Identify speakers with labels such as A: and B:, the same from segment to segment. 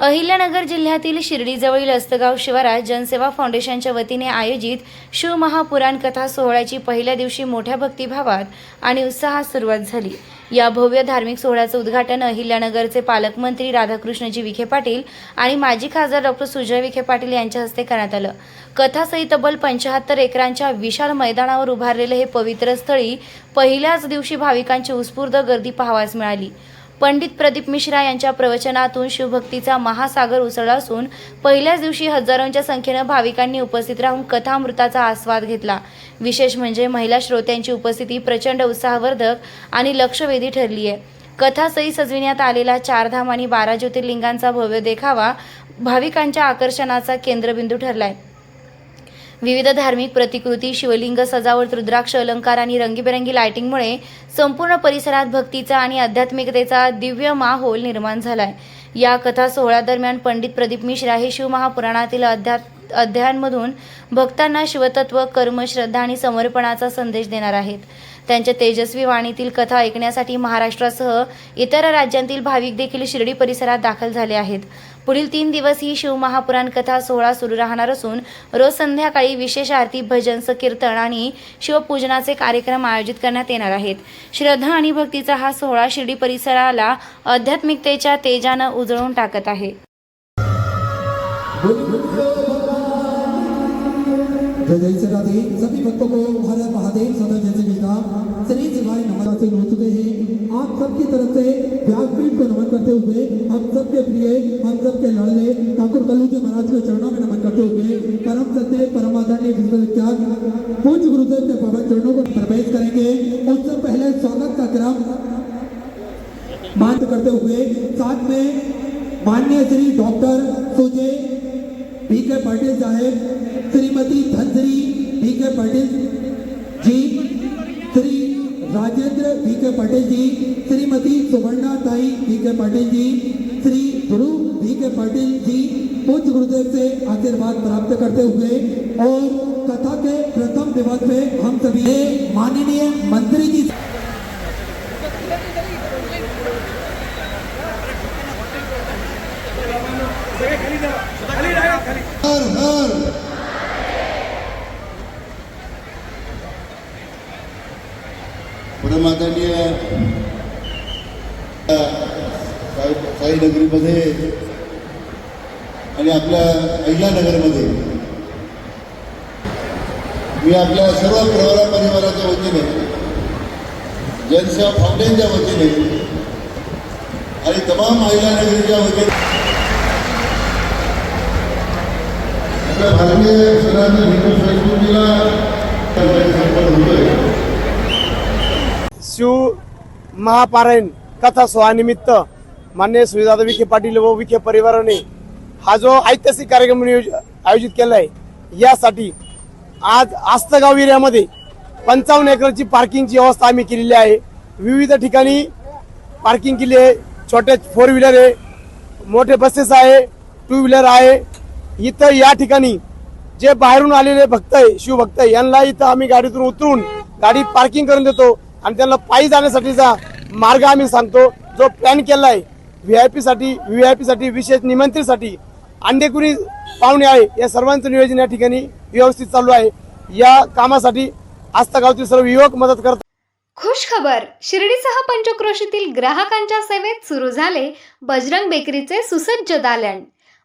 A: अहिल्यानगर जिल्ह्यातील शिर्डीजवळील अस्तगाव शिवारात जनसेवा फाउंडेशनच्या वतीने आयोजित शिवमहापुराण कथा सोहळ्याची पहिल्या दिवशी मोठ्या भक्तिभावात आणि उत्साहात सुरुवात झाली. या भव्य धार्मिक सोहळ्याचं उद्घाटन अहिल्यानगरचे पालकमंत्री राधाकृष्णजी विखे पाटील आणि माजी खासदार डॉक्टर सुजय विखे पाटील यांच्या हस्ते करण्यात आलं. कथासहित तब्बल पंचाहत्तर एकरांच्या विशाल मैदानावर उभारलेलं हे पवित्र स्थळी पहिल्याच दिवशी भाविकांची उत्स्फूर्त गर्दी पाहावास मिळाली. पंडित प्रदीप मिश्रा यांच्या प्रवचनातून शिवभक्तीचा महासागर उसळला असून पहिल्याच दिवशी हजारोंच्या संख्येनं भाविकांनी उपस्थित राहून कथामृताचा आस्वाद घेतला. विशेष म्हणजे महिला श्रोत्यांची उपस्थिती प्रचंड उत्साहवर्धक आणि लक्षवेधी ठरली आहे. कथासही सजविण्यात आलेला चारधाम आणि बारा ज्योतिर्लिंगांचा भव्य देखावा भाविकांच्या आकर्षणाचा केंद्रबिंदू ठरलाय. विविध धार्मिक प्रतिकृती शिवलिंग सजावट रुद्राक्ष अलंकार आणि रंगीबेरंगी लायटिंगमुळे संपूर्ण परिसरात भक्तीचा आणि आध्यात्मिकतेचा दिव्य माहोल निर्माण झालाय. या कथा सोहळ्यादरम्यान पंडित प्रदीप मिश्रा हे शिवमहापुराणातील अध्यात् अध्यायांमधून भक्तांना शिवतत्व कर्म श्रद्धा आणि समर्पणाचा संदेश देणार आहेत. त्यांच्या तेजस्वी वाणीतील कथा ऐकण्यासाठी महाराष्ट्रासह इतर राज्यांतील भाविक देखील शिर्डी परिसरात दाखल झाले आहेत. पुढील तीन दिवस ही शिवमहापुराण कथा सोहळा सुरू राहणार असून रोज संध्याकाळी विशेष आरती भजन संकीर्तन आणि शिवपूजनाचे कार्यक्रम आयोजित करण्यात येणार आहेत. श्रद्धा आणि भक्तीचा हा सोहळा शिर्डी परिसराला आध्यात्मिकतेच्या तेजानं उजळून टाकत आहे.
B: जय राधे सभी भक्तों को हर महादेव सदा जैसे मिलता श्री शिवाय नमस्कार से हो चुके हैं आप सबकी तरफ़ से व्यासपीठ को नमन करते हुए हम सबके प्रिय हम सबके लाडले ठाकुर कल्लू जी महाराज के चरणों में नमन करते हुए परम सत्य परम आदरणीय विश्वविख्यात पूज्य गुरुदेव के पवन चरणों को प्रवेश करेंगे उससे पहले स्वागत का क्रम मान्य करते हुए साथ में माननीय Shri doctor Sujay B Patil saheb, Shrimati Dhanashree B Patil ji, Shri Rajendra B K Patil ji, Shrimati Suvarna Tai B Patil जी, श्री ध्रुव बी पाटिल जी, पूज्य गुरुदेव से आशीर्वाद प्राप्त करते हुए और कथा के प्रथम दिवस में हम सभी माननीय मंत्री जी हर हर.
C: परमादरणीय साई नगरीमध्ये आणि आपल्या अहिल्यानगरमध्ये मी आपल्या सर्व प्रवरा परिवाराच्या वतीने जनसेवा फाउंडेशनच्या वतीने आणि तमाम अहिल्यानगरीच्या वतीने आपल्या भारतीय सनातन हिंदू संस्कृतीला
D: शिव महापारायण कथा सोहानिमित्त मान्य सुविदादा विखे पाटील व विखे परिवाराने हा जो ऐतिहासिक कार्यक्रम आयोजित केला आहे यासाठी आज आस्तगाव एरियामध्ये पंचावन्न एकरची पार्किंगची व्यवस्था आम्ही केलेली आहे. विविध ठिकाणी पार्किंग केली आहे. छोटे फोर व्हीलर आहे मोठे बसेस आहे टू व्हीलर आहे इथं या ठिकाणी जे बाहेरून आलेले भक्त आहे शिवभक्त आहे यांना इथं आम्ही गाडीतून उतरून गाडी पार्किंग करून देतो आणि त्यांना पायी जाण्यासाठीचा मार्ग आम्ही सांगतो. जो प्लॅन केला आहे व्ही आय पीसाठी व्ही आय पीसाठी विशेष निमंत्रितसाठी अंडेकुरी पाहुणे आहे. या सर्वांचं नियोजन या ठिकाणी व्यवस्थित चालू आहे. या कामासाठी आस्था गावतील सर्व युवक मदत करतात.
E: खुश खबर शिर्डीसह पंचक्रोशीतील ग्राहकांच्या सेवेत सुरू झाले बजरंग बेकरीचे सुसज्ज दालन.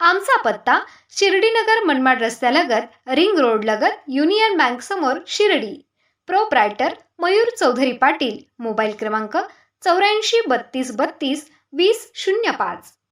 E: आमचा पत्ता शिर्डीनगर मनमाड रस्त्यालगत रिंग रोड लगत युनियन बँक समोर शिर्डी. प्रोप्रायटर मयूर चौधरी पाटील. मोबाईल क्रमांक चौऱ्याऐंशी बत्तीस बत्तीस वीस शून्य पाच.